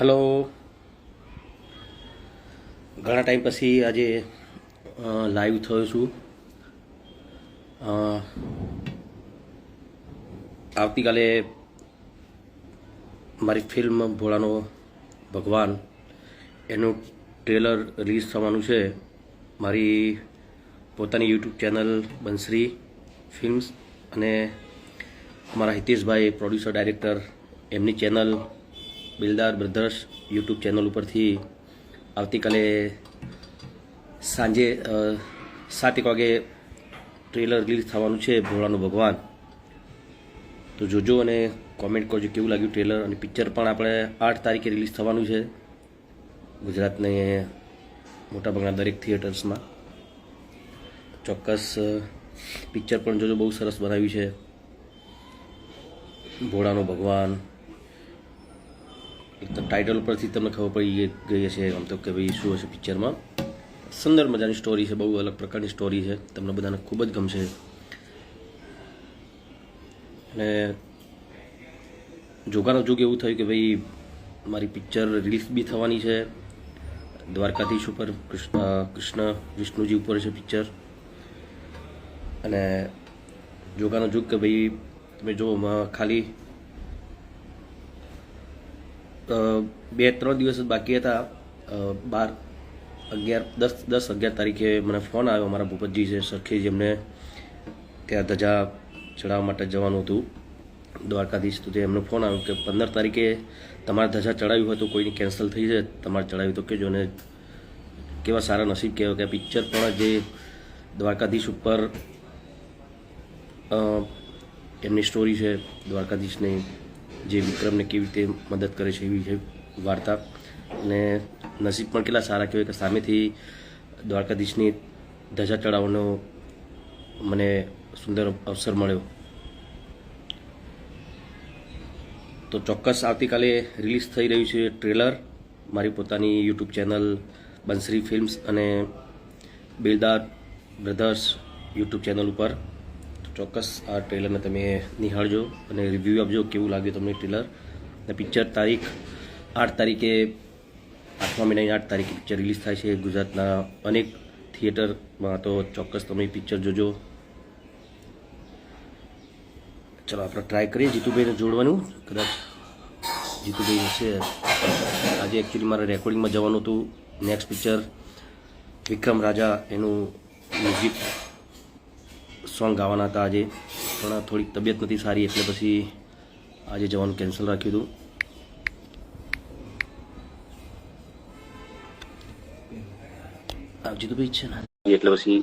Hello. ઘણા time પછી આજે લાઈવ થયો છું. આવતીકાલે મારી ફિલ્મ ભોળાનો ભગવાન એનું ટ્રેલર રિલીઝ થવાનું છે. મારી પોતાની યુટ્યુબ ચેનલ બંસરી ફિલ્મ્સ અને અમારા હિતેશભાઈ પ્રોડ્યુસર ડાયરેક્ટર એમની channel Bildar brothers YouTube channel ઉપરથી આવતીકાલે સાંજે સાત એક વાગે ટ્રેલર રિલીઝ થવાનું છે ભોળાનું ભગવાન. તો જોજો અને કોમેન્ટ કરજો કેવું લાગ્યું ટ્રેલર અને પિક્ચર પણ આપણે આઠ તારીખે રિલીઝ થવાનું છે ગુજરાતને મોટાભાગના દરેક થિયેટર્સમાં. ચોક્કસ પિક્ચર પણ જોજો, બહુ સરસ બનાવ્યું છે. ભોળાનો ભગવાન. એક તો ટાઇટલ પરથી તમને ખબર પડી ગઈ- હશે આમ તો કે ભાઈ શું હશે પિક્ચરમાં સુંદર મજાની સ્ટોરી છે, બહુ અલગ પ્રકારની સ્ટોરી છે. તમને બધાને ખૂબ જ ગમશે. અને જોગાનો જોગ એવું થયું કે ભાઈ મારી પિક્ચર રિલીઝ બી થવાની છે. દ્વારકાધીશ ઉપર કૃષ્ણ કૃષ્ણ વિષ્ણુજી ઉપર છે પિક્ચર અને જોગાનો જોગ કે ભાઈ તમે જો ખાલી બે ત્રણ દિવસ બાકી હતા. બાર અગિયાર, દસ દસ અગિયાર તારીખે મને ફોન આવ્યો મારા ભૂપતજી છે સરખી એમને ત્યાં ધજા ચડાવવા માટે જવાનું હતું. દ્વારકાધીશ તો એમનો ફોન આવ્યો કે પંદર તારીખે તમારે ધજા ચડાવ્યું હતું કોઈની કેન્સલ થઈ જાય, તમારે ચડાવ્યું તો કેજો ને કેવા સારા નસીબ કહેવાય કે પિક્ચર પણ જે દ્વારકાધીશ ઉપર એમની સ્ટોરી છે, દ્વારકાધીશની જે વિક્રમને કેવી રીતે મદદ કરે છે એવી છે વાર્તા. અને નસીબ પણ કેટલા સારા કહેવાય કે સામેથી દ્વારકાધીશની ધજા ચડાવવાનો મને સુંદર અવસર મળ્યો. તો ચોક્કસ આવતીકાલે રિલીઝ થઈ રહ્યું છે ટ્રેલર. મારી પોતાની યુટ્યુબ ચેનલ બંસરી ફિલ્મ્સ અને બિલદાર બ્રધર્સ યુટ્યુબ ચેનલ ઉપર. ચોક્કસ આ ટ્રેલરને તમે નિહાળજો અને રિવ્યૂ આપજો કેવું લાગ્યું તમને ટ્રેલર અને પિક્ચર તારીખ આઠ તારીખે, આઠમા મહિનાની આઠ તારીખે પિક્ચર રિલીઝ થાય છે ગુજરાતના અનેક થિયેટરમાં તો ચોક્કસ તમે પિક્ચર જોજો. ચલો, આપણે ટ્રાય કરીએ જીતુભાઈને જોડવાનું. કદાચ જીતુભાઈ હશે. આજે એકચ્યુઅલી મારે રેકોર્ડિંગમાં જવાનું હતું. નેક્સ્ટ પિક્ચર વિક્રમ રાજા એનું મ્યુઝિક સોંગ ગાવાના હતા આજે. પણ થોડીક તબિયત નથી સારી, એટલે પછી આજે જવાનું કેન્સલ રાખ્યું હતું. આવજી તો ભાઈ છે ને. એટલે પછી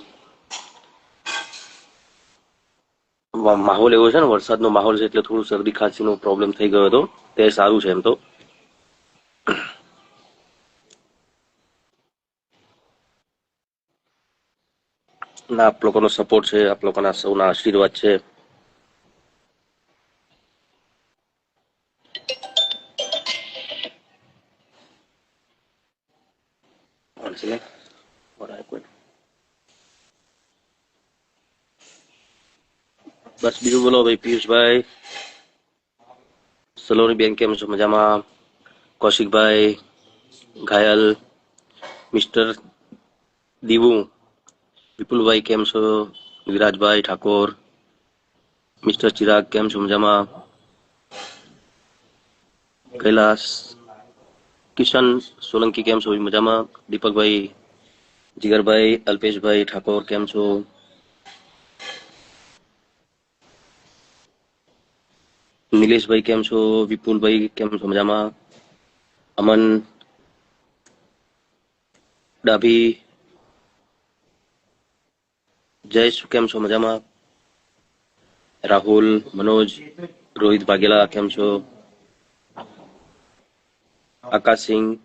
માહોલ એવો છે ને, વરસાદનો માહોલ છે, એટલે થોડું શરદી ખાંસીનો પ્રોબ્લેમ થઈ ગયો હતો. તે સારું છે એમ તો. ના, આપ લોકોનો સપોર્ટ છે, આપ લોકોના સૌના આશીર્વાદ છે? બસ બીજું બોલો ભાઈ, પિયુષભાઈ. સલોની બેન કેમ છો? મજામાં? કૌશિકભાઈ, ઘાયલ, મિસ્ટર દીવુ. વિપુલભાઈ કેમ છો વિરાજભાઈ ઠાકોર મિસ્ટર ચિરાગ કેમ છો મજામાં કૈલાસ કિશન સોલંકી કેમ છો મજામાં દીપકભાઈ જીગરભાઈ અલ્પેશભાઈ ઠાકોર કેમ છો નિલેશભાઈ કેમ છો વિપુલભાઈ કેમ છો મજામાં અમન ડાભી જયેશ કેમ છો? મજામાં? રાહુલ, મનોજ, રોહિત વાઘેલા કેમ છો? આકાશસિંહ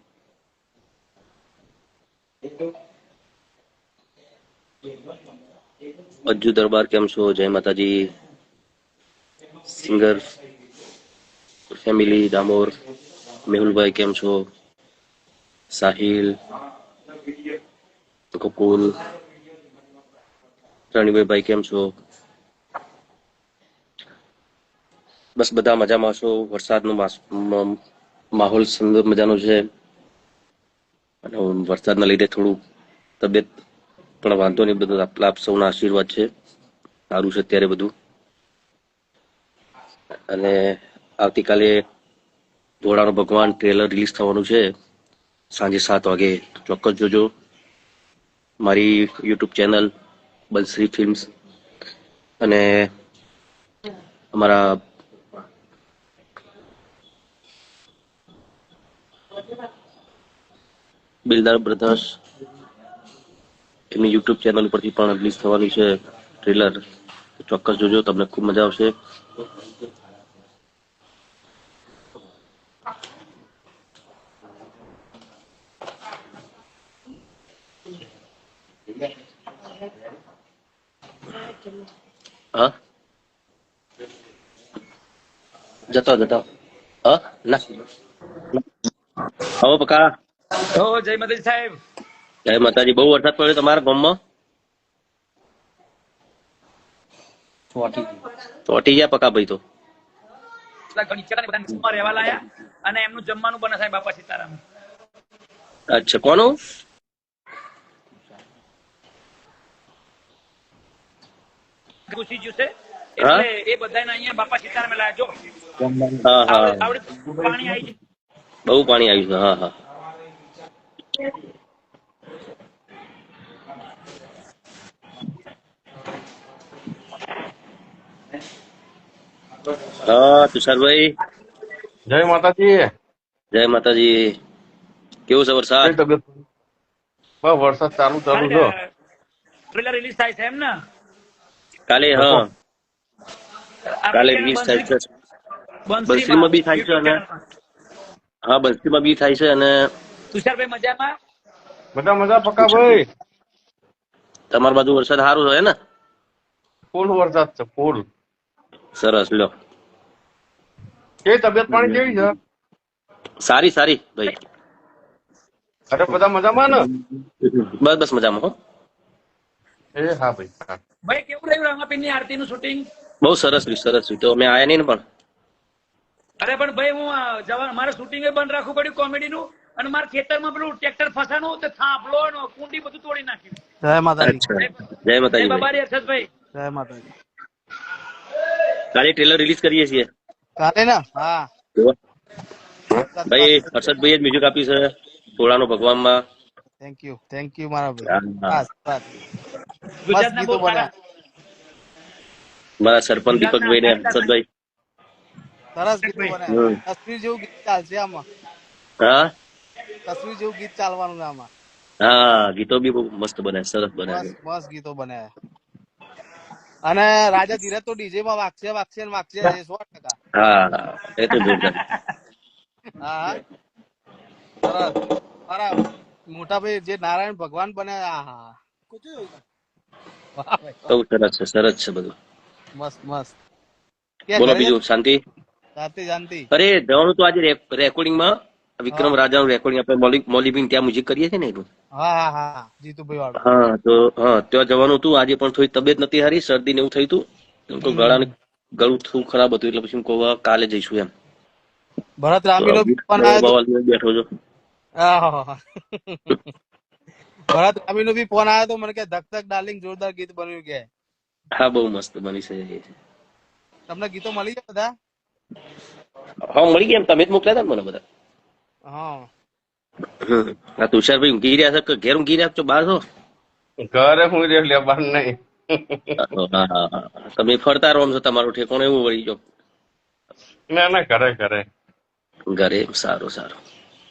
અજ્જુ દરબાર, કેમ છો? જય માતાજી. સિંગર, ફેમિલી દામોર મેહુલભાઈ, કેમ છો? સાહિલ, ગોકુલ રાણીભાઈ ભાઈ, કેમ છો? બસ બધા મજામાં છો. વરસાદનો માહોલ સુંદર મજાનો છે. અને વરસાદના લીધે થોડું તબિયત પણ વાંધો નહીં, બધું આપ સૌના આશીર્વાદ છે. સારું છે અત્યારે બધું. અને આવતીકાલે ધોળાનો ભગવાન ટ્રેલર રિલીઝ થવાનું છે. સાંજે સાત વાગે. ચોક્કસ જોજો. મારી યુટ્યુબ ચેનલ બલશ્રી ફિલ્મ્સ અને અમારા બિલદાર બ્રધર્સ એમની યુટ્યુબ ચેનલ ઉપરથી પણ રિલીઝ થવાનું છે ટ્રેલર ચોક્કસ જોજો, તમને ખૂબ મજા આવશે. હા? જતો જતો. હા? ના. પકા. ઓ જય માતાજી સાહેબ. જય માતાજી. બહુ વરસાદ પડ્યો તમારા ગામમાં? ચોટી ગયા. પકા ભાઈ તો. રહેવા લાયા અને એમનું જમવાનું બને સાહેબ બાપા સીતારામ અચ્છા કોનું? ઘૂસી ગયું છે. હા? એટલે એ બધાને અહીંયા બાપા સીતારામ લાયા. જો પાણી આવી બહુ પાણી આવ્યું છે હા હા. હા તુષારભાઈ. જય માતાજી. જય માતાજી. કેવું છે વરસાદ? તબિયત બસ વરસાદ ચાલુ ચાલુ છે. ટ્રેલર રિલીઝ થાય છે એમ ને? કાલે હા. કાલે રિલીઝ થાય છે. બંસીમાં બંસીમાં બી થાય છે અને હા બંસીમાં બી થાય છે અને તુષારભાઈ મજામાં? બધા મજા પક્કા ભાઈ તમાર બાજુ વરસાદ સારું હોય ને? ફૂલ વરસાદ છે ફૂલ. સરસ લ્યો. કે તબિયત પાણી કેવી છે? સારી સારી ભાઈ. અરે બધા મજામાં ને? બસ બસ મજામાં હો. એ હા ભાઈ ભાઈ કેવું રહ્યું રામાપીરની આરતીનું શૂટિંગ બહુ સરસ રહ્યું સરસ રહ્યું. તો અમે આયા નહીં પણ. અરે પણ ભાઈ હું જવા મારે શૂટિંગ બંધ રાખવું પડ્યું કોમેડીનું અને મારા ખેતરમાં પેલું ટ્રેક્ટર ફસાનું તો થાંભલો ને કુંડી બધું તોડી નાખ્યું. જય માતાજી. જય માતાજી ભાઈ. બાબારી હર્ષદભાઈ. જય માતાજી. કાલે ટ્રેલર રિલીઝ કરીએ છીએ. કાલે ના? હા. ભાઈ હર્ષદભાઈ જ મ્યુઝિક આપ્યું છે. થોડાનો ભગવાનમાં. થેન્ક યુ થેન્ક યુ મારા ભાઈ. ગુજરાતના બહુ સારા મારા સરપંચ દીપકભાઈ ને હર્ષદભાઈ. સરસ ગીતો હમ. તસવીર જેવું ગીત ચાલશે આમાં. હા? તસવીર જેવું ગીત ચાલવાનું છે આમાં. હા ગીતો બી બહુ મસ્ત બને સરસ બને મસ્ત ગીતો બને અને રાજા ધીરજ તો ડીજે માં વાગશે વાગશે ને વાગશે એ સો ટકા. હા હા એ તો જોરદાર. હા હા. સરસ મારા મોટા ભાઈ જે નારાયણ ભગવાન બને આહા. વાહ બહુ સરસ છે સરસ છે બધું. મસ્ત મસ્ત. બોલો બીજું શાંતિ? શાંતિ શાંતિ. અરે જવાનું તો આજે રેકોર્ડિંગમાં. વિક્રમ રાજાનું રેકોર્ડિંગ આપણે મોલી મોલીબીન ત્યાં મ્યુઝિક કરીએ છીએ ને એનું હા હા હા જીતુભાઈ હા તો હા ત્યાં જવાનું હતું. આજે પણ થોડી તબિયત નથી હારી શરદી ને એવું થયું હતું. એમ તો ગળા ગળું થોડું ખરાબ હતું એટલે પછી હું કહું કાલે જઈશું એમ. ભરત રામી નો બી ફોન આવ્યો બવાલ લઈને બેઠો છો. ભરત રામી નો બી ફોન આવ્યો તો મને કે ધક ધક ડાર્લિંગ જોરદાર ગીત બન્યું કે. હા બહુ મસ્ત બની છે તમને ગીતો મળી ગયા બધા? હા મળી ગયા તમે જ મોકલ્યા હતા મને બધા? હા. આ તુષારભાઈ ઊંઘી રહ્યા છે ઘેર ઊંઘી રહ્યા છો? બહાર છો? ઘરે હું રે લેવાનું નહીં. હા હા હા તમે ફરતા રહો છો તમારું ઠેકાણું એવું વળી જો ના ના ઘરે ઘરે. ઘરે સારું સારું.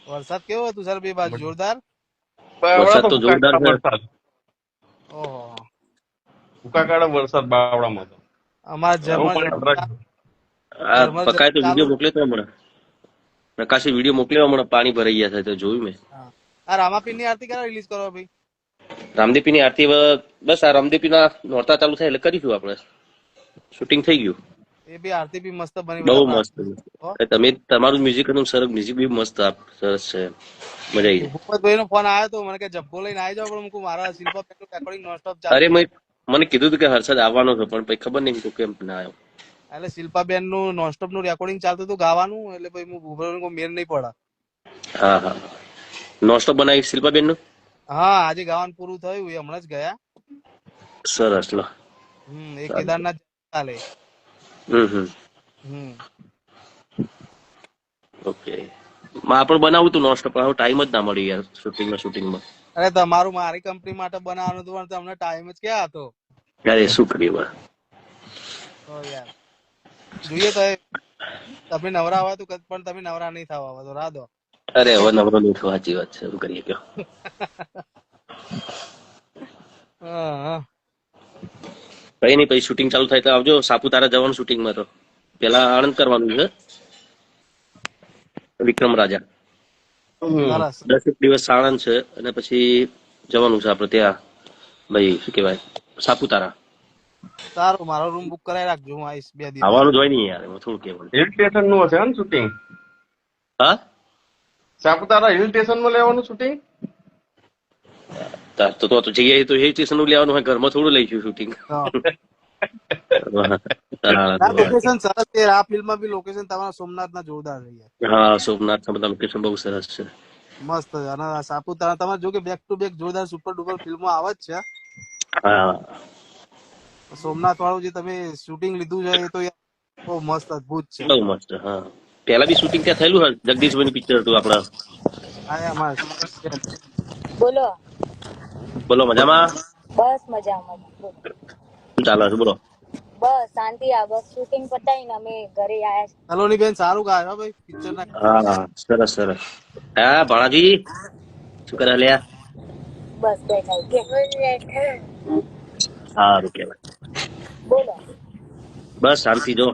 વરસાદ કેવો તુષાર સર બે બાજુ? જોરદાર? વરસાદ તો જોરદાર વરસાદ. ઓહો. ભૂકા કાળે વરસાદ બાવળામાં તો અમારા જર્મન આ પકાય તો વિડિયો મોકલે મોકલ્યો તો હમણાં? પ્રકાશી વીડિયો મોકલ્યો હમણાં? પાણી ભરાઈ ગયા છે તો જોયું મેં. આ રામાપીરની આરતી ક્યારે રિલીઝ કરો ભાઈ. રામદેપીની આરતી બસ આ રામદેપીના નોરતા ચાલુ થાય એટલે કરીશું આપણે. શૂટિંગ થઈ ગયું. એ બી આરતી બી મસ્ત બની બહુ મસ્ત તમે તમારું મ્યુઝિક હતું સરસ મ્યુઝિક બી મસ્ત આપ- સરસ છે. મજા આવી ગઈ. ભૂપતભાઈ નો ફોન આવ્યો તો મને કે જબ્બો લઈને આવી જાવ પણ હું મારા શિલ્પા રેકોર્ડિંગ નોન સ્ટોપ ચાલે અરે મને કીધું હતું કે હર્ષદ આવવાનો છે પણ પછી ખબર નહીં કેમ ના આવ્યો. એટલે શિલ્પાબેનનું નોનસ્ટોપનું રેકોર્ડિંગ ચાલતું હતું ગાવાનું એટલે પછી હું ભૂપેન્દ્ર કોઈ મેર નહીં પડે હા હા. નોસ્ટોપ બનાવી શિલ્પાબેનનું હા આજે ગાવાનું પૂરું થયું એ હમણાં જ ગયા. સરસ લો. હમ એ કેદારનાથ ચાલે. ઓકે. માં પણ બનાવું તું નોસ્ટ પણ ટાઈમ જ ના મળી યાર શૂટિંગમાં શૂટિંગમાં. અરે તમારું મારી કંપની માટે બનાવવાનું હતું પણ તમને ટાઈમ જ ક્યાં હતો? યાર શું કરીએ હવે? યાર જોઈએ તો તમે નવરા આવા તો પણ તમે નવરા નહીં થવા આવા તો રાહ દો. અરે હવે નવરો નહીં થવા સાચી વાત છે શું કરીએ હા, હા. કઈ નહીં પછી શૂટિંગ ચાલુ થાય તો આવજો. સાપુતારા જવાનું શૂટિંગમાં તો. પેલા આણંદ કરવાનું છે. વિક્રમ રાજા. દસ એક દિવસ આણંદ છે અને પછી જવાનું છે આપણે ત્યાં. ભાઈ શું કેવાય સાપુતારા. સારું મારો રૂમ બુક કરાવી રાખજો. હું આવીશ બે દિવસ. આવવાનું જોઈ હોય નહીં યાર હું થોડું કેવું હિલ સ્ટેશનનું હશે ને શૂટિંગ હા? સાપુતારા હિલ સ્ટેશનમાં લેવાનું શૂટિંગ તાર તો તો જઈએ તો હિલ સ્ટેશનનું લેવાનું હોય ઘરમાં થોડું લઈશું શૂટિંગ લોકેશન સરસ છે. આ ફિલ્મમાં બી લોકેશન તમારા સોમનાથ ના જોરદાર છે હા સોમનાથ બધા લોકેશન બહુ સરસ છે. મસ્ત છે. અને સાપુતારા તમારે જો કે બેક ટુ બેક જોરદાર સુપર ડુપર ફિલ્મો આવે જ છે હા. સોમનાથ વાળું જે તમે શૂટિંગ લીધું છે એ તો બહુ મસ્ત અદભુત છે. બહુ મસ્ત હા. પેલા બી શૂટિંગ ત્યાં થયેલું જગદીશભાઈ પિક્ચર હતું આપડા બોલો. બોલો મજામાં? બસ મજામાં. શું ચાલે છે? બોલો. બસ શાંતિ આ બસ શૂટિંગ પતાવીને અમે ઘરે આયા છે. સલોની બેન સારું ગાય હો ભાઈ પિક્ચર ના. હા સરસ સરસ. હા ભાણાજી શું કરે લ્યા? બસ બેઠા કે સારું કેવાય બોલો. બસ શાંતિ જો.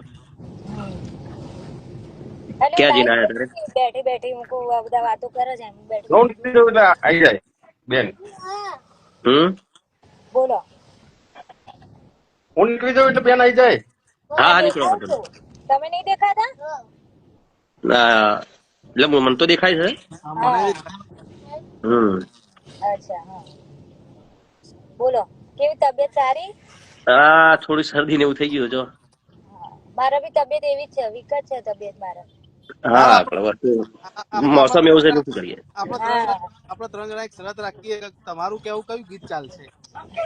ક્યાં જઈને આયા તારે? બેઠી બેઠી હું કહું આ બધા વાતો કરે છે બેઠી. એટલે આવી જાય. બેન. હમ? બોલો. હું નીકળી જાઉં એટલે બેન આવી જાય. હા હા નીકળો નીકળો. તમે નહીં દેખાતા? ના એટલે મને તો દેખાય છે. હમ. અચ્છા હા. બોલો કેવી તબિયત સારી હા થોડી શરદી ને એવું થઈ ગયું જો. મારા બી તબિયત એવી જ છે વિકટ છે તબિયત મારા. હા આપણે મોસમ એવું છે એટલે શું કરીએ? આપણે ત્રણ જણા એક શરત રાખીએ કે તમારું કેવું કયું ગીત ચાલશે?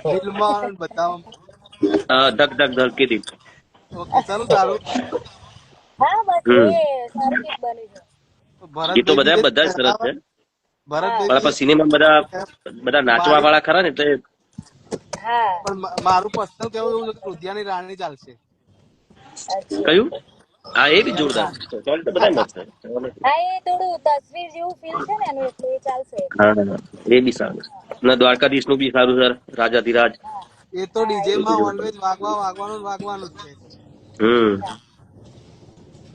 ફિલ્મમાં બધા ધક ધક ધક કીધી ઓકે ચાલો સારું હા બસ એ સારું ગીત બન્યું છે. ગીતો બધા બધા સરસ છે. ભરત પણ સિનેમા બધા બધા નાચવા વાળા ખરા ને એટલે હા. પણ મારું પર્સનલ કેવું એવું રુધિયાની રાણી ચાલશે. કયું? હા એ બી જોરદાર છે તો બધા મસ્ત હા એ થોડું તસવીર જેવું ફીલ છે ને એનું એટલે એ ચાલશે. હા એ બી સારું અને દ્વારકાધીશનું બી સારું સર રાજાધિરાજ એ તો ડીજે માં ઓલવેઝ વાગવા વાગવાનું વાગવાનું જ છે. હમ.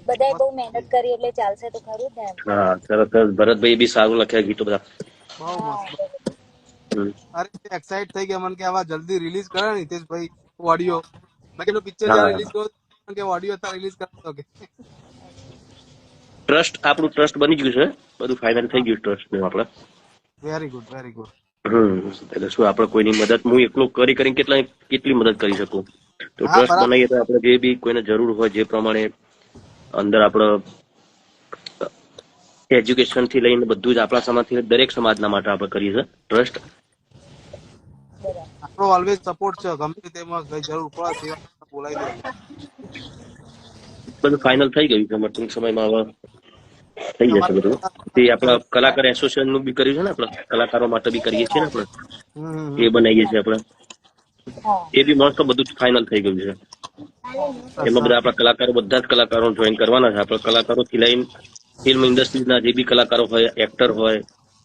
બધાય બહુ મહેનત કરી એટલે ચાલશે તો ખરું ને હા સરસ ભરતભાઈ બી સારું લખ્યા ગીતો બધા. બહુ મસ્ત. અરે એક્સાઇટ થઈ ગયા. મને કે આવા જલ્દી રિલીઝ કરે ને ભાઈ ઓડિયો મેં કીધું પિક્ચર રિલીઝ કર્યો તો કે ઓડિયો તો રિલીઝ કરતો કે. ટ્રસ્ટ આપણું ટ્રસ્ટ બની ગયું છે. બધું ફાઇનલ થઈ ગયું ટ્રસ્ટનું આપણે. Very good very good hmm એટલે શું આપણે કોઈની મદદ હું એકલો કરી કરીને કેટલા કેટલી મદદ કરી શકું? તો ટ્રસ્ટ. બનાવીએ તો આપણે જે બી કોઈને જરૂર હોય જે પ્રમાણે અંદર આપણે એજ્યુકેશનથી લઈને બધું જ આપણા સમાજથી દરેક સમાજના માટે આપણે કરીએ છે ટ્રસ્ટ આપણો ઓલવેઝ સપોર્ટ છે. ગમે તેમાં જરૂર પડે બોલાવી દેજો બધું ફાઇનલ થઈ ગયું છે ટૂંક સમયમાં હવે થઈ જશે બધું. તે આપણા કલાકાર એસોસિએશનનું બી કર્યું છે ને આપણે? કલાકારો માટે બી કરીએ છીએ ને આપણે. એ બનાવીએ છીએ આપણે. એ બી મસ્ત બધું ફાઇનલ થઈ ગયું છે. એમાં બધા આપણા કલાકારો બધા જ કલાકારો જોઈન કરવાના છે. આપણા કલાકારો થી લઈને ફિલ્મ ઇન્ડસ્ટ્રીના જે બી કલાકારો હોય એક્ટર હોય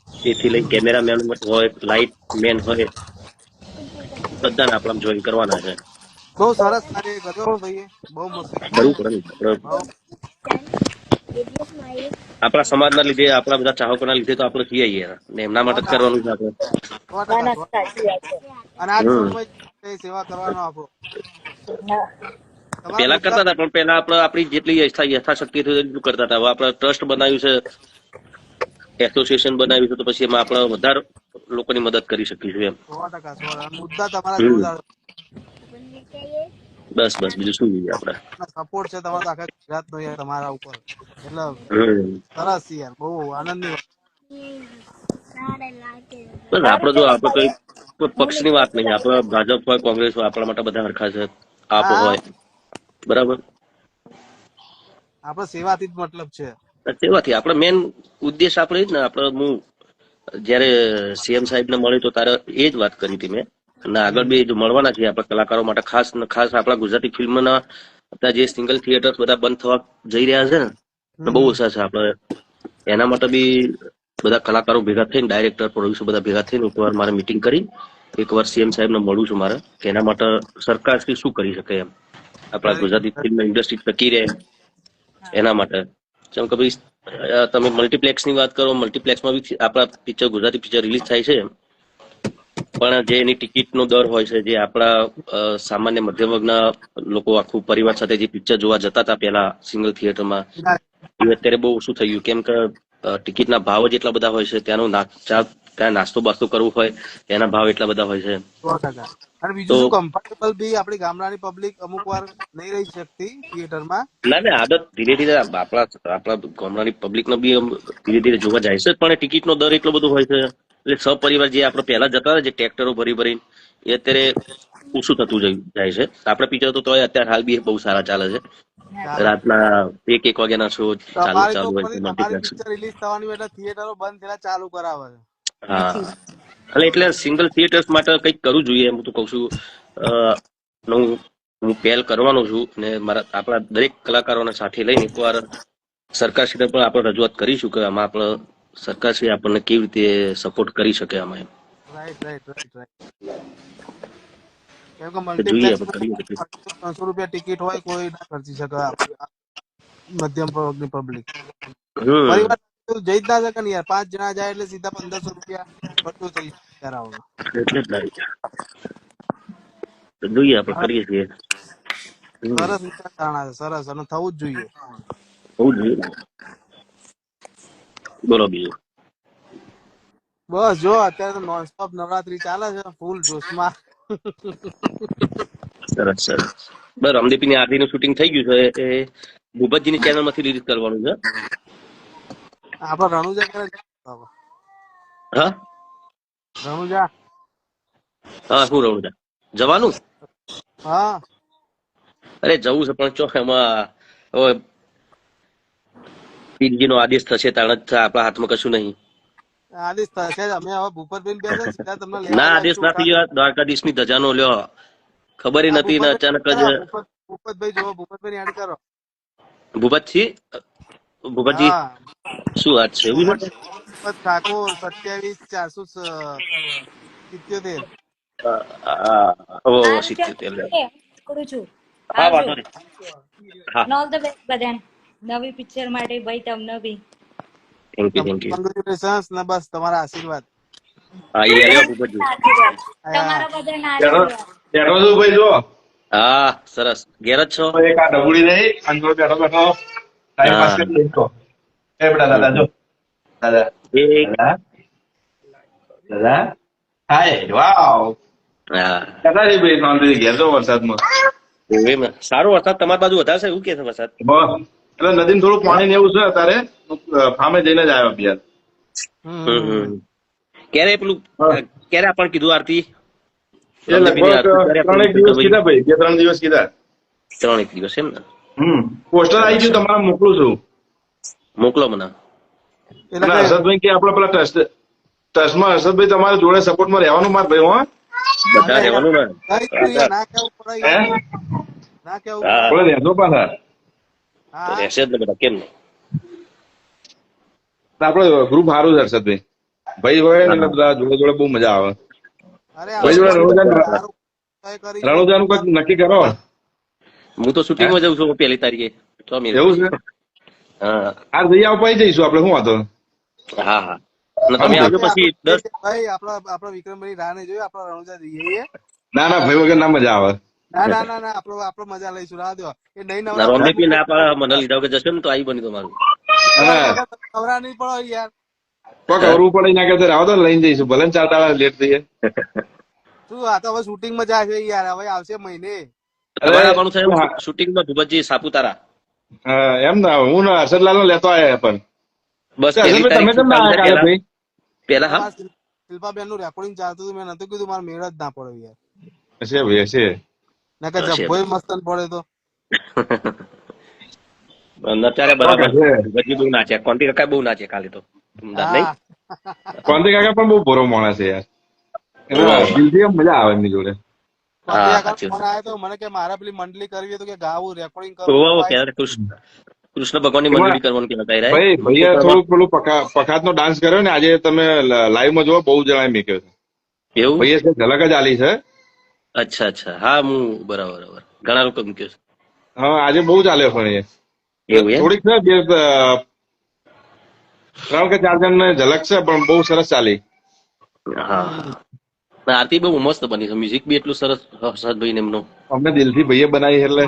તેથી લઈ કેમેરામેન હોય લાઇટ મેન હોય બધાને આપણે જોઈન કરવાના છે. બહુ સરસ કાર્ય ગજો ભાઈ બહુ મસ્ત કરવું પડે આપણા સમાજના લીધે આપણા બધા ચાહકોના લીધે તો આપણે છીએ યાર. ને એમના માટે જ કરવાનું છે આપણે. અને સેવા કરવાનો આપણો. પેલા કરતા હતા પણ પેલા આપણે આપણી જેટલી યથા યથાશક્તિ એટલું કરતા હતા. હવે આપણે ટ્રસ્ટ બનાવ્યું છે એસોસિએશન બનાવ્યું છે તો પછી એમાં આપણે વધારે લોકોની મદદ કરી શકીશું એમ. મુદ્દા તમારા બસ બસ બીજું શું જોઈએ આપણે? સપોર્ટ છે તમારો આખા ગુજરાત નો યાર તમારા ઉપર. એટલે સરસ યાર બહુ આનંદની વાત. બસ આપડે જો આપડે કઈ પક્ષની વાત નહીં. આપડે ભાજપ હોય કોંગ્રેસ હોય આપણા માટે બધા હરખા છે. આપ હોય. બરાબર? આપડે સેવાથી જ મતલબ છે. તેવાથી આપણે મેન ઉદ્દેશ આપણે જ ને. આપણે હું જયારે સીએમ સાહેબ ને મળી તો તારે એ જ વાત કરી હતી મેં. અને આગળ બી મળવાના છે આપણા કલાકારો માટે ખાસ ખાસ આપણા ગુજરાતી ફિલ્મના અત્યારે જે સિંગલ થિયેટર બધા બંધ થવા જઈ રહ્યા છે ને બહુ ઓછા છે આપણે. એના માટે બી બધા કલાકારો ભેગા થઈને ડાયરેક્ટર પ્રોડ્યુસર બધા ભેગા થઈને એકવાર મારે મીટિંગ કરી. એકવાર સીએમ સાહેબ ને મળું છું મારે કે એના માટે સરકાર શું કરી શકે એમ. આપણા ગુજરાતી ફિલ્મ ઇન્ડસ્ટ્રી ટકી રહે એના માટે. જેમ કે ભાઈ તમે મલ્ટીપ્લેક્સની વાત કરો મલ્ટીપ્લેક્સમાં બી આપણા પિક્ચર ગુજરાતી પિક્ચર રિલીઝ થાય છે પણ જે એની ટિકિટનો દર હોય છે જે આપણા સામાન્ય મધ્યમ વર્ગના લોકો આખું પરિવાર સાથે જે પિક્ચર જોવા જતા હતા પહેલા સિંગલ થિયેટરમાં એ અત્યારે બહુ ઓછું થયું. કેમ કે ટિકિટ ટિકિટના ભાવ જ એટલા બધા હોય છે ત્યાંનું ના- ત્યાં નાસ્તો બાસ્તો કરવું હોય એના ભાવ એટલા બધા હોય છે. અને બીજું કમ્ફર્ટેબલ બી આપણી ગામડાની પબ્લિક અમુક વાર નહીં રહી શકતી થિયેટરમાં ના ના આદત ધીરે ધીરે આપણા આપણા ગામડાની પબ્લિક નો બી ધીરે ધીરે જોવા જાય છે પણ ટિકિટ નો દર એટલો બધો હોય છે. એટલે સપરિવાર જે આપણે પહેલા જતા હતા જે ટ્રેક્ટરો ભરી ભરીને એ અત્યારે ઓછું થતું જાય છે. આપણે પિક્ચર તો તોય અત્યારે હાલ બી બહુ સારા ચાલે છે. રાતના એક એક વાગ્યાના શો ચાલુ ચાલુ હોય છે મલ્ટીપ્લેક્સ રિલીઝ થવાની એટલે થિયેટરો બંધ થયેલા ચાલુ કરાવે છે. હા. એટલે એટલે સિંગલ થિયેટર્સ માટે કંઈક કરવું જોઈએ હું તો કઉ છું. હું હું પહેલ કરવાનો છું ને મારા આપણા દરેક કલાકારોને સાથે લઈને એકવાર સરકારશ્રીને પણ આપણે રજૂઆત કરીશું કે આમાં આપણે સરકારશ્રી આપણને કેવી રીતે સપોર્ટ કરી શકે આમાં એમ? રાઈટ રાઈટ રાઈટ જોઈએ રૂપિયા ટિકિટ હોય કોઈ ના ખર્ચી શકે મધ્યમ વર્ગની પબ્લિક જઈ જ ના શકે ને યાર. પાંચ જણા જાય એટલે સીધા પંદરસો રૂપિયા બધું થઈ જાય એટલે જ જોઈએ આપણે કરીએ છીએ. સરસ વિચારધારણા છે સરસ. અને થવું જ જોઈએ. બોલો બીજું બસ જો અત્યારે તો નોનસ્ટોપ નવરાત્રી ચાલે છે ફૂલ જોશમાં. સરસ સરસ. બસ રામદીપની આરતી નું શૂટિંગ થઈ ગયું છે એ ભૂપતજીની ચેનલમાંથી રિલીઝ કરવાનું છે. આપડે રણુજા કરે હા? રણુજા? હા શું રણુજા? જવાનું? હા. અરે જવું છે પણ ચો એમાં હવે નો આદેશ થશે તાણ જ આપણા હાથમાં કશું નહીં. આદેશ થશે અમે હવે ભૂપતભાઈ બેસે ને સીધા તમને ના આદેશ ના થઈ દ્વારકાધીશની ધજાનો લ્યો. ખબર નથી ને અચાનક જ ભૂપતભાઈ જો ભૂપતભાઈ કરો. ભૂપતજી? ભૂપતજી શું વાત છે? એવું ભૂપત ઠાકોર સત્યાવીસ ચારસો સિત્યોતેર. છું હા વાંધો નહીં. ઓલ ધ બેસ્ટ બધાને. નવી પિક્ચર માટે ભાઈ તમને બી thank you thank you congratulations ને બસ તમારા આશીર્વાદ. હા એ લ્યો ભૂપતજી તમારા બધાના આશીર્વાદ. ભાઈ જો હા સરસ. ઘેર જ છો? એક આ ડબુડી રહી અને બેઠો બેઠો ટાઈમ પાસ કરી લેતો એ બેટા દાદા જો. દાદા. એક. દાદા. હાય વાવ. દાદા ભાઈ શાંતિથી ઘેર જો વરસાદમાં. સારો વરસાદ તમારી બાજુ વધારે છે એવું કે છે વરસાદ? બસ. એટલે નદીમાં થોડું પાણી ને એવું છે અત્યારે ફામે જઈને જ આવ્યો હમ. ક્યારે પેલું ક્યારે આપણને કીધું આરતી? ત્રણેક દિવસ કીધા ભાઈ બે ત્રણ દિવસ કીધા. ત્રણ એક દિવસ એમ ને? હમ. પોસ્ટર આવી ગયું તમારે મોકલું છું. મોકલો મને. એટલે હર્ષદભાઈ કે આપડે પેલા ટ્રસ્ટ ટ્રસ્ટમાં હર્ષદભાઈ તમારે જોડે સપોર્ટમાં રહેવાનું માર ભાઈ હા. બધા રહેવાનું ને કેવું પડે ના કેવું પડે. રહેજો પાછા. રહેશે જ ને બધા કેમ નહીં? આપણે ગ્રુપ સારું છે હર્ષદભાઈ. ભાઈ હોય ને બધા જોડે જોડે બહુ મજા આવે. અરે ભાઈ જોડે રણુજા સારું કઈ કરી નક્કી કરો? હું તો શૂટિંગમાં જઉં છું પહેલી તારીખે. તો એવું છે? હા. આ જઈ આવ પાઈ જઈશું આપણે. શું વાંધો? હા હા. તમે આવજો પછી દસ ભાઈ આપડા આપડા વિક્રમભાઈ રાહ ને જોયું આપડા રણોજા જઈએ. ના ના ભાઈ વગર ના મજા આવે. ના ના ના ના આપણો આપણો મજા લઈશું. રાહ દો એ નહીં ના નવરા રોમદેપી ના પાડે મને લીધા કે જશે ને તો આઈ બની તમારું નવરા નહીં પડો યાર. તો અવરું પડે ના કે આવો તો લઈને જઈશું. ભલે ને ચાર દાડા લેટ થઈએ. શું આ તો હવે શૂટિંગમાં જાય છે યાર. હવે આવશે મહિને. તમારે અરે, શૂટિંગમાં ભૂપતજી સાપુતારા. હા, એમ ના હું ને હર્ષદલાલ લેતો આવ્યા પણ. બસ તો તમે કેમ ના આવ્યા ભાઈ? પેલા હા? શિલ્પાબેનનું રેકોર્ડિંગ ચાલતું હતું. મેં નતું કીધું મારે મેળ જ ના પડે યાર. હશે ભાઈ હશે. ના કે હશે. જબ્બોય મસ્તન પડે તો. અત્યારે બરાબર ગજી બહુ નાચે. કોન્ટી કાકા બહુ નાચે કાલે તો. અમદાવાદ નહીં? કોન્ટી કાકા પણ બહુ ભરો માણસ છે યાર. દિલથી મજા આવે એમની જોડે. મને કે મારે પેલી મંડલી કરવી તો કે ગાવું રેકોર્ડિંગ કરવું કૃષ્ણ કૃષ્ણ ભગવાનની મંડળી કરવાનું ભાઈ ભૈયા થોડુંક પેલું પખાત નો ડાન્સ કર્યો ને આજે તમે લાઈવમાં જોવો બહુ જણાએ મેક્યો છે. એવું? ભૈયા ઝલક જ આલી છે. અચ્છા અચ્છા. હા હું બરાબર બરાબર. ઘણા લોકો મૂક્યો છે. હા આજે બહુ ચાલે પણ એ. થોડીક છે બે ત્રણ કે ચાર જણ ઝલક છે પણ બહુ સરસ ચાલી. હા આરતી બહુ મસ્ત બની છે. મ્યુઝિક બી એટલું સરસ હર્ષદભાઈ ને એમનું. અમને દિલથી ભાઈએ બનાવી એટલે.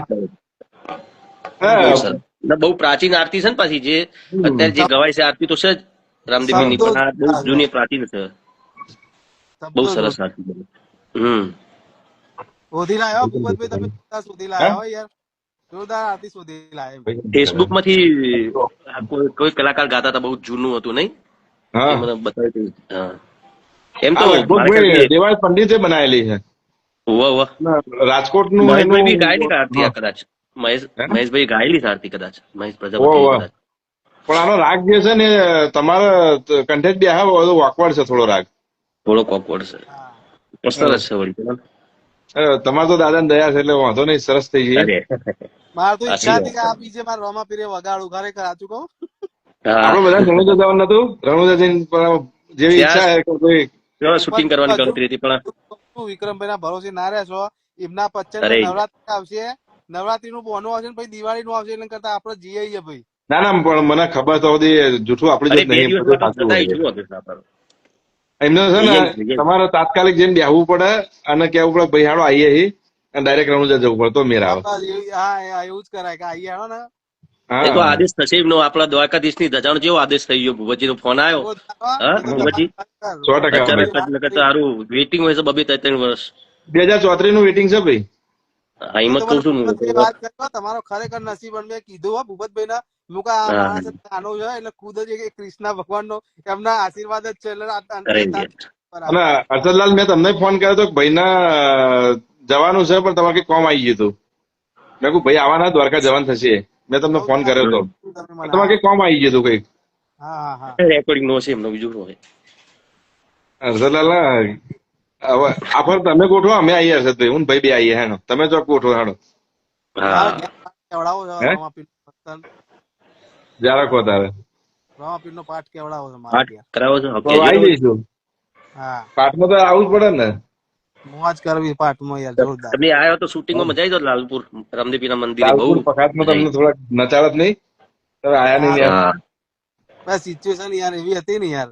બહુ પ્રાચીન આરતી છે ને પાછી જે અત્યારે જે ગવાય છે આરતી તો છે જ. રામદેવની પણ આ બહુ જૂની પ્રાચીન છે. બહુ સરસ આરતી બની હમ. શોધી લાયો? ભૂપતભાઈ તમે જોરદાર શોધી લાયા યાર. જોરદાર આરતી શોધી લાયા ફેસબુકમાંથી કોઈ કોઈ કલાકાર ગાતા હતા બહુ જૂનું હતું નહીં? હા. મને બતાવ્યું. હા. એમ તો દેવાય પંડિતે બનાવેલી છે. વાહ, વાહ. રાજકોટનું મહેશભાઈ બી ગાયેલી છે આરતી આ કદાચ. મહેશ? મહેશભાઈ ગાયેલી આરતી કદાચ. મહેશ પ્રજાપતિ પણ આનો રાગ જે છે ને તમારા કંઠે બી આવે બધો વાકવાડ છે થોડો રાગ. થોડો કોકવર્ડ છે. હા. છે વળી. તમારે તો દાદા દયા છે એટલે વાંધો નહીં સરસ થઈ જઈએ મારે તો ઈચ્છા હતી કે આ બીજે મારે રોમા પીરે વગાડું ખરેખર સાચું કહું? આપણે બધા રણુજા જવાનું નતું? રણુજા જઈને જેવી ઈચ્છા છે કે ભાઈ શૂટિંગ કરવાની ગણતરી હતી પણ વિક્રમભાઈ ના ભરોસે ના રહેશો. એમના પચ્ચન નવરાત્રી આવશે. નવરાત્રી નું બોનું આવશે પછી દિવાળી નું આવશે એના કરતા આપડે જઈએ ભાઈ. ના ના પણ મને ખબર તો હતી જૂઠું આપડી જ નહીં એમને છે ને તમારે તાત્કાલિક જઈને બેહવું પડે અને કેવું પડે ભાઈ હાડો આઈએ હી અને ડાયરેક્ટ રણુજા જવું પડે તો મેર આવે એવું- હા હા, એવું જ કરાય કે આઈએ હેડો ને એ તો આદેશ થશે નો આપણા દ્વારકાધીશની ધજાણ જેવો આદેશ થઈ ગયો ભુવજી નો ફોન આવ્યો હા? તમારે સો ટકા સારું વેઇટિંગ હોય છે બબે ત્રણ વર્ષ બે હજાર ચોત્રીસનું વેટિંગ છે ભાઈ હા એમ જ કહું છું મને હું ભૂપતભાઈ વાત કરો, તમારો ખરેખર નસીબ અને મેં કીધું હા ભૂપતભાઈ ના મુકા આ નાનો છે એટલે ખુદ જ એક કૃષ્ણ ભગવાન નો એમના આશીર્વાદ જ છે. અને હર્ષદલાલ મેં તમને ફોન કર્યો હતો ભાઈ ભાઈના જવાનું છે પણ તમારે કોમ આવી ગયું હતું. મેં કહું ભાઈ આવવાના દ્વારકા જવાનું થશે. મેં તમને ફોન કર્યો હતો તમારે કઈ કોમ આવી ગયું હતું કંઈક? હા હા હા. રેકોર્ડિંગ નો છે એમનો બીજું ના, હવે આફર તમે ગોઠવો અમે આવીએ તો હું ભાઈ બે આવીએ હેનો. તમે જો ગોઠવો હેનો. જરા કહો તારે રમાપીર નો પાઠ કેવડાવો છે પાઠ કરાવો છો? તો આવી જઈશું. હા. પાઠમાં તો આવવું જ પડે ને. મોજ કરવી પાઠમાં યાર જોરદાર. તમે આવ્યો તો શૂટિંગમાં મજા આવી તો લાલપુર રામદેવપીના મંદિરે બહુ પખાતમાં તમને થોડાક નચાડત નહીં. તમે આયા નહીં યાર. બસ સિચ્યુએશન યાર એવી હતી ને યાર.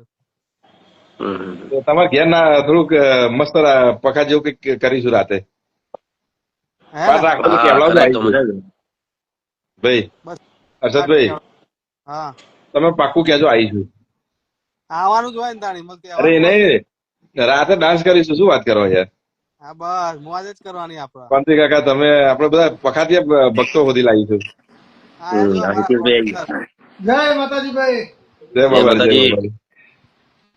તો તમારે ઘેર ના થોડુંક મસ્ત પખા જેવું કંઈક કરીશું રાતે. ભાઈ બસ. તમે પાક્કું કેજો આવીશું. આવવાનું જ હોય ને તાણી અરે નહીં રાતે ડાન્સ કરીશું. શું વાત કરો યાર હા બસ મોજ જ કરવાની કાકા તમે આપણે બધા પખાતીય ભક્તો સુધી લાવીશું. જય માતાજી ભાઈ. જય માતાજી. બાબાજી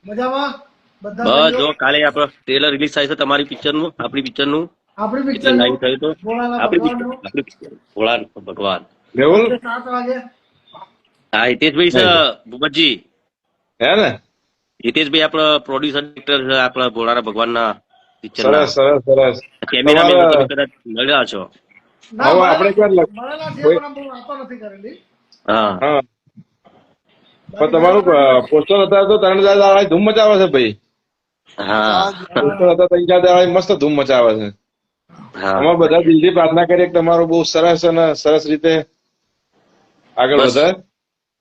મજામાં? બધા જો કાલે આપડે ટ્રેલર રિલીઝ થાય છે તમારી પિક્ચરનું આપણી પિક્ચરનું. આપણી પિક્ચર લાઈવ થયું તો. આપણી પિક્ચર ભોળા ભગવાન. મેહુલ હા હિતેશભાઈ છે ભૂપતજી. હે ને? હિતેશભાઈ આપડે પ્રોડ્યુસર ડિરેક્ટર છે આપણા ભોળાના ભગવાનના પિક્ચર ના. સરસ સરસ સરસ. કેમેરામેન તમે કદાચ મળ્યા છો. હવે આપણે ક્યાં લગ- મળેલા છે પણ આપણે બહુ વાતો નથી કરેલી. હા. હા. પણ તમારું પોસ્ટર હતા તો ત્રણ હજાર વાળા ધૂમ મચાવે છે ભાઈ. હા. પોસ્ટર હતા ત્રણ ચાર વાળા મસ્ત ધૂમ મચાવે છે. અમે બધા દિલથી પ્રાર્થના કરીએ કે તમારું બહુ સરસ અને સરસ રીતે આગળ. વધે.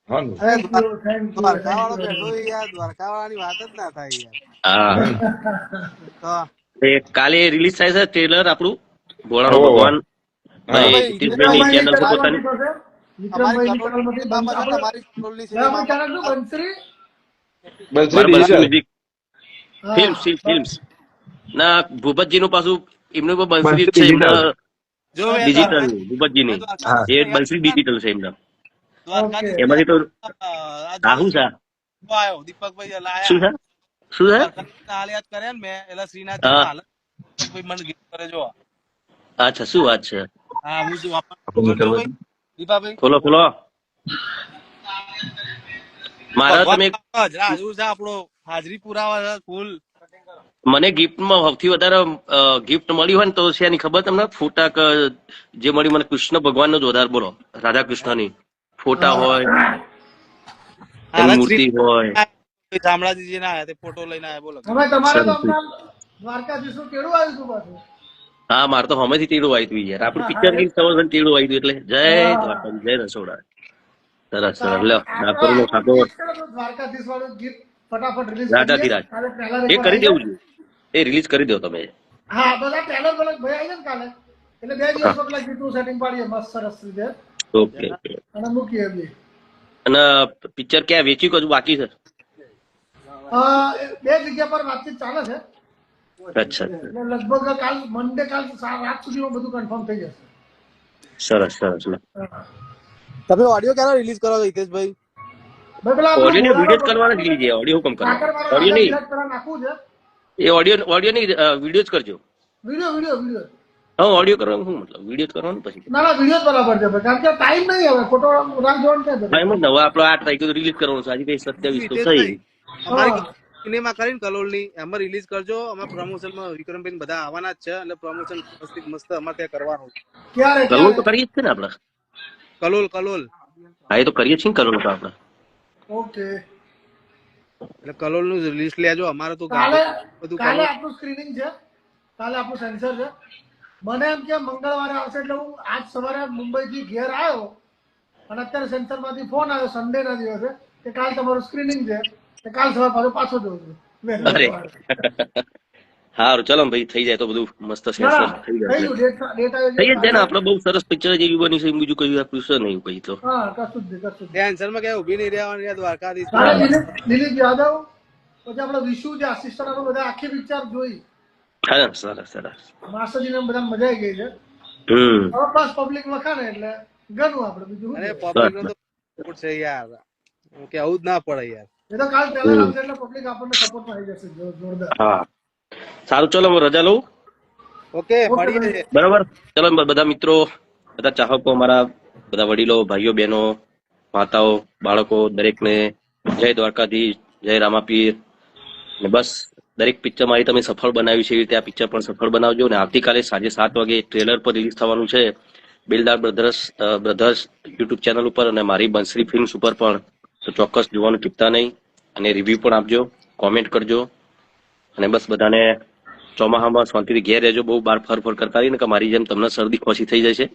કાલે રિલીઝ થાય છે ટ્રેલર આપણું. ભોળા ભગવાન. ચેનલ પોતાની. ને, ભૂપતજી નું પાછું એમનું પણ બંસરી છે એમને ડિજિટલ ભૂપતજી ની એ બંસરી ડિજિટલ છે એમના. એમાંથી તો રાહુ હા શું છે આવ્યો દીપકભાઈ શું છે? શું ને મેં એટલે શ્રીનાથ મને ગીત કરે જો અચ્છા શું વાત છે? હા હું દીપાભાઈ? ખોલો ખોલો મારા તમે રાજુ છે આપણો હાજરી પુરાવા ફૂલ. મને ગિફ્ટમાં સૌથી વધારે ગિફ્ટ મળી હોય ને તો છે એની ખબર તમને? ફોટા જે મળી મને કૃષ્ણ ભગવાનનો જ વધારે બોલો. રાધા કૃષ્ણની ફોટા હોય મૂર્તિ હોય. શામળાજીજી ના આવ્યા તે ફોટો લઈને આવ્યા બોલો. તમે તમારે તો. દ્વારકાધીશનું કેળું આવ્યું હતું પાછું? હા મારે તો હમેથી ટેડું આવી હતું યાર. આપણું પિક્ચરની સવાર ટેડું આવી એટલે? જય દ્વારકા જય રસોડા. સરસ સરસ. લ્યો ડાકોર નો દ્વારકાધીશ વાળું ગીત ફટાફટ રિલીઝ રાજાધિરાજ. એ કરી દેવું જોઈએ એ રિલીઝ કરી દો તમે. હા બધા ટ્રેલર બલક ભાઈ આવી ને કાલે. એટલે બે દિવસ પેલા ગીતનું સેટિંગ પાડીએ મસ્ત સરસ રીતે. Okay okay. અને મૂકીએ બી અને પિક્ચર ક્યાં વેચ્યું કજુ બાકી છે? બે જગ્યા પર વાતચીત ચાલે છે. અચ્છા એટલે લગભગ કાલ મંડે કાલ રાત સુધીમાં બધું કન્ફર્મ થઈ જશે. સરસ સરસ તમે ઓડિયો ક્યારે રિલીઝ કરો છો હિતેશભાઈ? ભાઈ પેલા આપણું ઓડિયો ની વીડિયો કરવાના જ લીધી ઓડિયો હુકમ કરવાનો ઓડિયો નહીં. રાજા પેલા નાખવું છે. એ ઓડિયો ઓડિયો નહીં વીડિયો જ કરજો. વીડિયો વીડિયો વીડિયો હા ઓડિયો કરવાનું શું મતલબ વીડિયો કરવાનું પછી. ના ના વીડિયો બરાબર છે કારણ કે ટાઈમ નહીં હવે ખોટો રાહ જોવાનું ક્યાં હા એમ જ ને હવે આપણો આ તારીખે રિલીઝ કરવાનું છે. આજે કઈ સત્યાવીસ તો થઈ. અમારી સિનેમા કરીને કલોલની એમાં રિલીઝ કરજો. અમે પ્રમોશનમાં વિક્રમભાઈ બધા આવવાના જ છે એટલે પ્રમોશન મસ્ત મસ્ત અમારે ત્યાં કરવાનું ક્યારે કલોલ તો કરીએ જ છે ને આપણે? કલોલ કલોલ. હા એ તો કરીએ છીએ ને કલોલ તો આપણે. ઓકે. એટલે કલોલનું રિલીઝ લેજો અમારે તો કાલે બધું કાલે આપણું સ્ક્રીનિંગ છે. કાલે આપણું સેન્સર છે. મને એમ કે મંગળવારે આવશે એટલે હું આજ સવારે મુંબઈ થી ઘેર આવ્યો અને અત્યારે સેન્સરમાંથી ફોન આવ્યો સન્ડે ના દિવસે કે કાલ તમારું સ્ક્રીનિંગ છે. કાલ સવારે પાછો પાછો ચલો ભાઈ થઈ જાય તો બધું મસ્ત થઈ જાય. ને આપણે બહુ સરસ પિક્ચર જેવી બની છે બીજું કઈ આપ્યું છે નહીં ભાઈ તો. હા કશું જ નહીં કશું જ નહીં. ટેન્શનમાં ક્યાં ઊભી નહીં રહેવાની દ્વારકાધીશ દિલીપ યાદવ પછી આપડે વિશુ જે આસિસ્ટન્ટ આપણે બધા આખી પિક્ચર જોઈ. હા સરસ સરસ. માસ્ટરજી ને બધા મજા આવી ગઈ છે. હમ. બસ પબ્લિક વખાણે એટલે ગણું આપણે બીજું અરે પબ્લિક નો તો છે યાર. કે આવું જ ના પડે યાર. એ તો કાલ ટ્રેલર આવશે એટલે પબ્લિક આપણને સપોર્ટમાં આવી જશે જોરદાર. હા. સારું ચલો હું રજા લઉં. ઓકે મળીએ. બરાબર? ચલો બધા મિત્રો બધા ચાહકો અમારા બધા વડીલો ભાઈઓ બહેનો માતાઓ બાળકો દરેકને જય દ્વારકાધીશ જય રામાપીર. ને બસ દરેક પિક્ચર મારી તમે સફળ બનાવી છે એવી રીતે આ પિક્ચર પણ સફળ બનાવજો. અને આવતીકાલે સાંજે સાત વાગે ટ્રેલર પર રિલીઝ થવાનું છે Bildar brothers brothers YouTube channel ઉપર અને મારી બંસરી ફિલ્મ્સ ઉપર પણ. તો ચોક્કસ જોવાનું ચૂકતા નહીં અને રિવ્યુ પણ આપજો કોમેન્ટ કરજો. અને બસ બધાને ચોમાહામાં શાંતિથી ઘેર રહેજો બહુ બાર ફર ફર કરતા રહીને કે મારી જેમ તમને શરદી ખોસી થઈ જશે.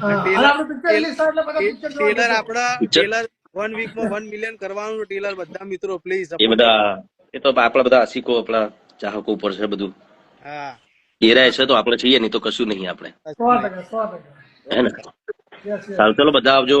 આપણે picture release થાય એટલે બધા picture જોવા ટેલર જશે. ટેલર વન વીકમાં વન મિલિયન કરવાનું ટેલર બધા મિત્રો પ્લીઝ એ બધા એ તો આપણા બધા આશિકો આપણા ચાહકો ઉપર છે બધું. હા. એ રહે છે તો આપણે છીએ નહીં તો કશું નહીં આપણે. સો સો હે ને. સારું ચલો બધા આવજો.